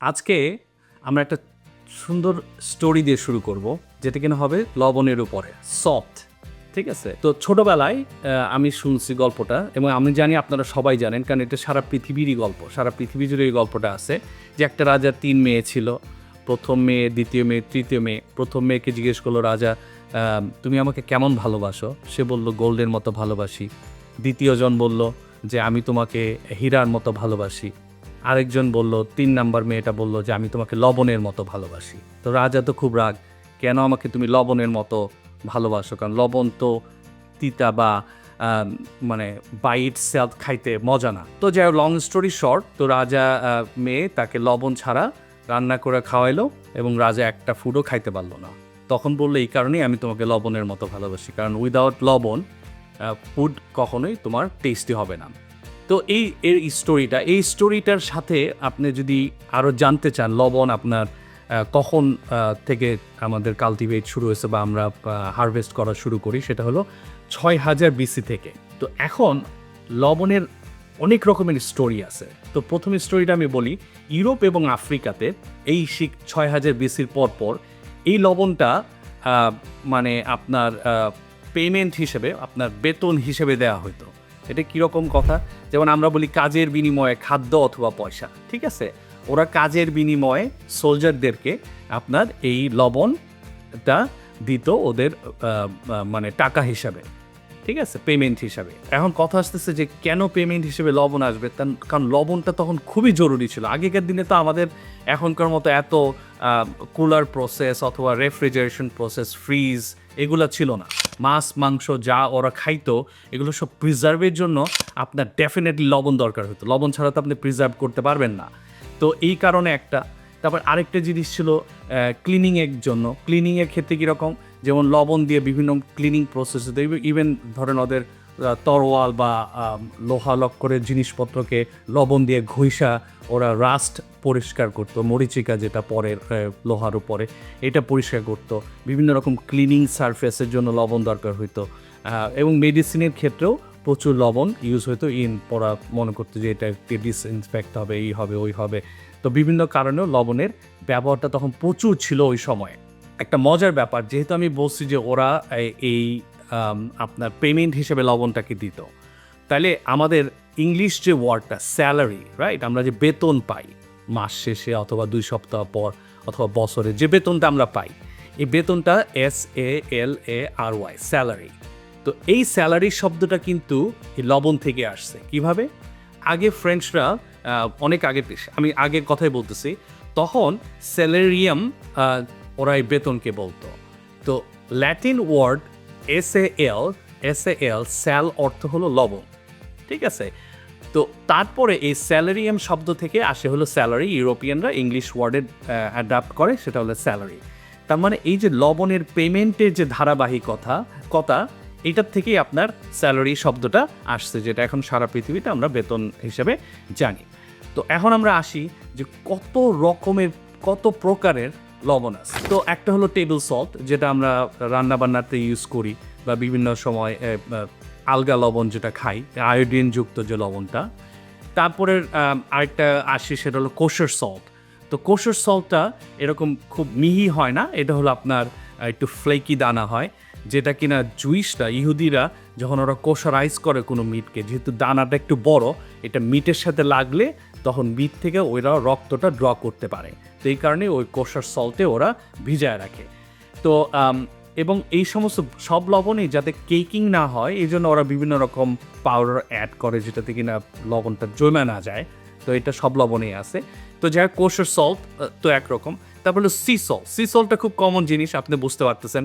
আজকে আমরা একটা সুন্দর স্টোরি দিয়ে শুরু করব, যেটা কিনা হবে লবণের উপরে সফট ঠিক আছে? তো ছোটবেলায় আমি শুনছি গল্পটা, এবং আমি জানি আপনারা সবাই জানেন, কারণ এটা সারা পৃথিবীরই গল্প, সারা পৃথিবী জুড়ে এই গল্পটা আছে। যে একটা রাজার তিন মেয়ে ছিল, প্রথম মেয়ে, দ্বিতীয় মেয়ে, তৃতীয় মেয়ে, প্রথম মেয়েকে জিজ্ঞেস করল, রাজা তুমি আমাকে কেমন ভালোবাসো? সে বলল, গোল্ডের মতো ভালোবাসি। দ্বিতীয়জন বলল, যে আমি তোমাকে হীরার মতো ভালোবাসি। আরেকজন বলল, তিন নাম্বার মেয়েটা বলল যে, আমি তোমাকে লবণের মতো ভালোবাসি। তো রাজা তো খুব রাগ, কেন আমাকে তুমি লবণের মতো ভালোবাসো? কারণ লবণ তো তিতা বা মানে বাইট সেলফ খাইতে মজা না। তো যাই লং স্টোরি শর্ট তো রাজা মেয়ে তাকে লবণ ছাড়া রান্না করে খাওয়াইলো এবং রাজা একটা ফুডও খাইতে পারল না। তখন বলল, এই কারণেই আমি তোমাকে লবণের মতো ভালোবাসি, কারণ উইদাউট লবণ ফুড কখনোই তোমার টেস্টি হবে না। তো এই এর স্টোরিটা এই স্টোরিটার সাথে আপনি যদি আরও জানতে চান, লবণ আপনার কখন থেকে আমাদের কালটিভেট শুরু হয়েছে বা আমরা হারভেস্ট করা শুরু করি, সেটা হলো ছয় হাজার বিসি থেকে। তো এখন লবণের অনেক রকমের স্টোরি আছে। তো প্রথম স্টোরিটা আমি বলি, ইউরোপ এবং আফ্রিকাতে এই শিখ ছয় হাজার বিসির পর পর এই লবণটা মানে আপনার পেমেন্ট হিসেবে, আপনার বেতন হিসেবে দেওয়া হতো এটা কীরকম কথা? যেমন আমরা বলি কাজের বিনিময়ে খাদ্য অথবা পয়সা, ঠিক আছে? ওরা কাজের বিনিময়ে সোলজারদেরকে আপনার এই লবণটা দিত ওদের মানে টাকা হিসাবে, ঠিক আছে? পেমেন্ট হিসাবে। এখন কথা আসতেছে যে কেন পেমেন্ট হিসেবে লবণ আসবে? তার কারণ লবণটা তখন খুবই জরুরি ছিল। আগেকার দিনে তো আমাদের এখনকার মতো এত কুলার প্রসেস অথবা রেফ্রিজারেশন প্রসেস ফ্রিজ এগুলো ছিল না। মাছ, মাংস যা ওরা খাইতো, এগুলো সব প্রিজার্ভের জন্য আপনার ডেফিনেটলি লবণ দরকার হতো। লবণ ছাড়া তো আপনি প্রিজার্ভ করতে পারবেন না। তো এই কারণে একটা। তারপর আরেকটা জিনিস ছিল ক্লিনিংয়ের জন্য। ক্লিনিংয়ের ক্ষেত্রে কীরকম যেমন লবণ দিয়ে বিভিন্ন ক্লিনিং প্রসেস ইভেন ধরেন ওদের তরোয়াল বা লোহা লক্করের জিনিসপত্রকে লবণ দিয়ে ঘষা ওরা রাস্ট পরিষ্কার করতো, মরিচিকা যেটা পরে লোহার উপরে, এটা পরিষ্কার করতো। বিভিন্ন রকম ক্লিনিং সারফেসের জন্য লবণ দরকার হইতো। এবং মেডিসিনের ক্ষেত্রেও প্রচুর লবণ ইউজ হতো ইন পড়া মনে করতো যে এটা একটি ডিসইনফেক্ট হবে, এই হবে, ওই হবে। তো বিভিন্ন কারণেও লবণের ব্যবহারটা তখন প্রচুর ছিল ওই সময়ে। একটা মজার ব্যাপার, যেহেতু আমি বলছি যে ওরা এই- আপনার পেমেন্ট হিসেবে লবণটাকে দিত। তাহলে আমাদের ইংলিশ যে ওয়ার্ডটা স্যালারি রাইট আমরা যে বেতন পাই, মাস শেষে অথবা দুই সপ্তাহ পর অথবা বছরে যে বেতনটা আমরা পাই, এই বেতনটা S A L A R Y salary তো এই স্যালারি শব্দটা কিন্তু এই লবণ থেকে আসছে। কীভাবে? আগে ফ্রেঞ্চরা অনেক আগে আমি আগের কথাই বলতেছি, তখন স্যালারিয়াম ওরা এই বেতনকে বলতো। তো Latin word S A L S A L shall অর্থ হলো লবণ, ঠিক আছে? তো তারপরে এই স্যালারিয়াম শব্দ থেকে আসে হলো স্যালারি ইউরোপিয়ানরা ইংলিশ ওয়ার্ডে অ্যাডাপ্ট করে, সেটা হলো স্যালারি তার মানে এই যে লবণের পেমেন্টের যে ধারাবাহিকতা, কথা, এটার থেকেই আপনার স্যালারি শব্দটা আসছে, যেটা এখন সারা পৃথিবীতে আমরা বেতন হিসেবে জানি। তো এখন আমরা আসি যে কত রকমের, কত প্রকারের লবণ আছে তো একটা হলো টেবিল সল্ট যেটা আমরা রান্না বান্নাতে ইউজ করি বা বিভিন্ন সময় আলগা লবণ যেটা খাই আয়োডিনযুক্ত যে লবণটা। তারপরে আরেকটা আসি সেটা হলো কোষের সল্ট তো কোষের সল্টটা এরকম খুব মিহি হয় না, এটা হলো আপনার একটু ফ্লেকি দানা হয়। যেটা কিনা জুইসটা ইহুদিরা যখন ওরা কোষারাইজ করে কোনো মিটকে, যেহেতু দানাটা একটু বড়, এটা মিটের সাথে লাগলে তখন মিট থেকে ওরা রক্তটা ড্র করতে পারে। তো এই কারণে ওই কোষার সল্টে ওরা ভিজায় রাখে। তো এবং এই সমস্ত সব লবণই যাতে কেকিং না হয় এই জন্য ওরা বিভিন্ন রকম পাউডার অ্যাড করে যেটাতে কিনা লবণটা জমে না যায়। তো এটা সব লবণেই আছে। তো যাই হোক কোষের সল্ট তো একরকম। তারপর হলো সি সল্ট সি সল্টটা খুব কমন জিনিস, আপনি বুঝতে পারতেছেন।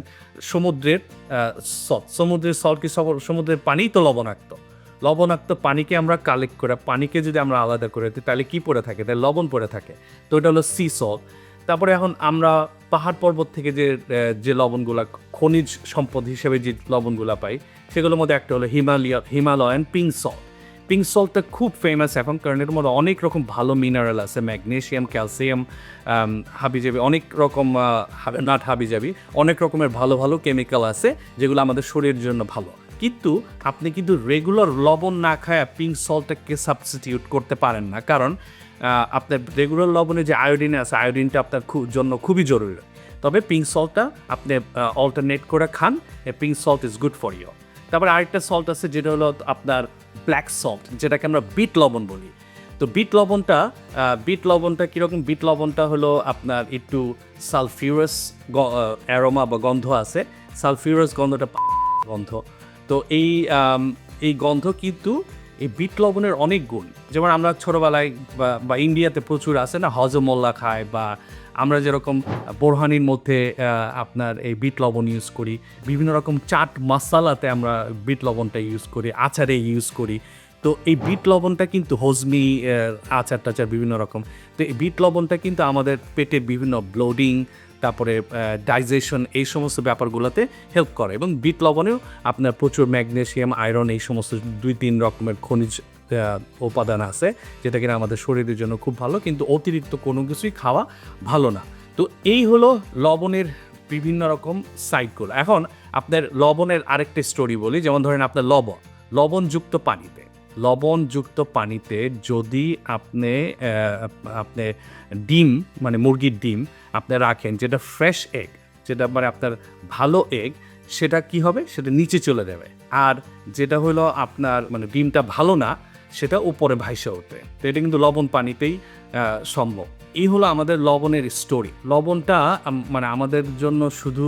সমুদ্রের সল্ট সমুদ্রের সল্ট কি সমুদ্রের পানি তো লবণাক্ত। লবণাক্ত পানিকে আমরা কালেক্ট করে, পানিকে যদি আমরা আলাদা করে দিই, তাহলে কি পড়ে থাকে? তাহলে লবণ পড়ে থাকে। তো এটা হলো সি সল্ট তারপরে এখন আমরা পাহাড় পর্বত থেকে যে যে লবণগুলা, খনিজ সম্পদ হিসেবে যে লবণগুলা পাই, সেগুলোর মধ্যে একটা হলো Himalaya Himalayan pink salt pink সল্টটা খুব ফেমাস এখন, কারণ এর মধ্যে অনেক রকম ভালো মিনারেল আছে ম্যাগনেশিয়াম ক্যালসিয়াম হাবিজাবি, অনেক রকম নাট হাবিজাবি, অনেক রকমের ভালো ভালো কেমিক্যাল আছে, যেগুলো আমাদের শরীরের জন্য ভালো। কিন্তু আপনি কিন্তু রেগুলার লবণ না খায় পিঙ্ক সল্টটাকে সাবস্টিটিউট করতে পারেন না, কারণ আপনার রেগুলার লবণে যে আয়োডিন আছে আয়োডিনটা আপনার জন্য খুবই জরুরি। তবে পিঙ্ক সল্টটা আপনি অল্টারনেট করে খান pink salt is good for you তারপরে আরেকটা সল্ট আছে, যেটা হলো আপনার ব্ল্যাক সল্ট যেটাকে আমরা বিট লবণ বলি। তো বিট লবণটা বিট লবণটা কীরকম? বিট লবণটা হলো আপনার একটু সালফিউরাস অ্যারোমা বা গন্ধ আছে। সালফিউরাস গন্ধটা গন্ধ। তো এই এই গন্ধ কিন্তু এই বিট লবণের অনেক গুণ। যেমন আমরা ছোটোবেলায় বা ইন্ডিয়াতে প্রচুর আছে না, হজমোল্লা খায় বা আমরা যেরকম বোরহানির মধ্যে আপনার এই বিট লবণ ইউজ করি। বিভিন্ন রকম চাট মশালাতে আমরা বিট লবণটা ইউজ করি, আচারে ইউজ করি। তো এই বিট লবণটা কিন্তু হজমি আচার টাচার বিভিন্ন রকম। তো এই বিট লবণটা কিন্তু আমাদের পেটের বিভিন্ন ব্লোডিং তারপরে ডাইজেশন এই সমস্ত ব্যাপারগুলোতে হেল্প করে এবং বিট লবণেও আপনার প্রচুর ম্যাগনেশিয়াম, আয়রন এই সমস্ত দুই তিন রকমের খনিজ উপাদান আছে যেটা কিনা আমাদের শরীরের জন্য খুব ভালো কিন্তু অতিরিক্ত কোনো কিছুই খাওয়া ভালো না। তো এই হলো লবণের বিভিন্ন রকম সাইডগুলো এখন আপনার লবণের আরেকটা স্টোরি বলি, যেমন ধরেন আপনার লবণ, লবণযুক্ত পানিতে। লবণযুক্ত পানিতে যদি আপনি আপনি ডিম মানে মুরগির ডিম আপনি রাখেন, যেটা ফ্রেশ এগ যেটা মানে আপনার ভালো এগ সেটা কি হবে? সেটা নিচে চলে যাবে। আর যেটা হলো আপনার মানে ডিমটা ভালো না, সেটা উপরে ভাইসে ওঠে। তো এটা কিন্তু লবণ পানিতেই সম্ভব। এই হলো আমাদের লবণের স্টোরি লবণটা মানে আমাদের জন্য শুধু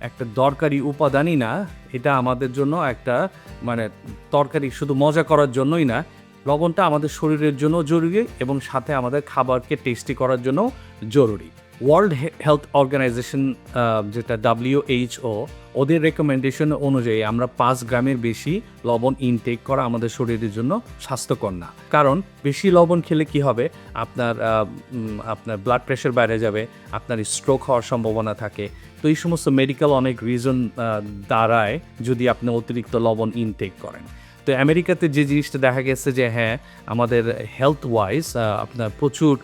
একটা দরকারি উপাদানই না, এটা আমাদের জন্য একটা মানে তরকারি শুধু মজা করার জন্যই না, লবণটা আমাদের শরীরের জন্য জরুরি এবং সাথে আমাদের খাবারকে টেস্টি করার জন্য জরুরি। ওয়ার্ল্ড হেলথ অর্গানাইজেশন যেটা ডাব্লিউএইচও ওদের রেকমেন্ডেশন অনুযায়ী আমরা পাঁচ গ্রামের বেশি লবণ ইনটেক করা আমাদের শরীরের জন্য স্বাস্থ্যকর না। কারণ বেশি লবণ খেলে কি হবে? আপনার আপনার ব্লাড প্রেশার বাইরে যাবে, আপনার স্ট্রোক হওয়ার সম্ভাবনা থাকে। তো এই সমস্ত মেডিকেল অনেক রিজন দাঁড়ায় যদি আপনি অতিরিক্ত লবণ ইনটেক করেন। তো আমেরিকাতে যে জিনিসটা দেখা গেছে যে হ্যাঁ আমাদের হেলথ ওয়াইজ আপনার প্রচুর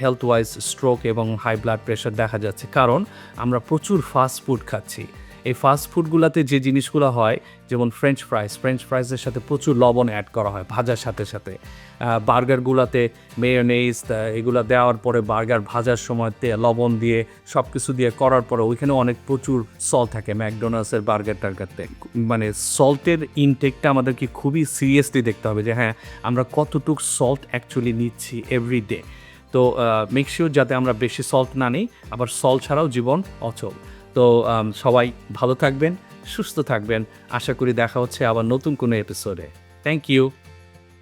হেলথ ওয়াইজ স্ট্রোক এবং হাই ব্লাড প্রেশার দেখা যাচ্ছে। কারণ আমরা প্রচুর ফাস্ট ফুড খাচ্ছি। এই ফাস্ট ফুডগুলোতে যে জিনিসগুলো হয়, যেমন ফ্রেঞ্চ ফ্রাইস ফ্রেঞ্চ ফ্রাইসের সাথে প্রচুর লবণ অ্যাড করা হয় ভাজার সাথে সাথে। বার্গারগুলোতে মেয়োনেজ এগুলো দেওয়ার পরে বার্গার ভাজার সময় লবণ দিয়ে সব কিছু দিয়ে করার পরে ওইখানে অনেক প্রচুর সল থাকে ম্যাকডোনাল্ডসের বার্গার টার্গারতে মানে সল্টের ইনটেকটা আমাদেরকে খুবই সিরিয়াসলি দেখতে হবে যে হ্যাঁ আমরা কতটুক সল্ট অ্যাকচুয়ালি নিচ্ছি এভরি ডে তো মেক শিওর যাতে আমরা বেশি সল্ট না নিই, আবার সল্ট ছাড়াও জীবন অচল। তো সবাই ভালো থাকবেন, সুস্থ থাকবেন। আশা করি দেখা হচ্ছে আবার নতুন কোনো এপিসোডে থ্যাংক ইউ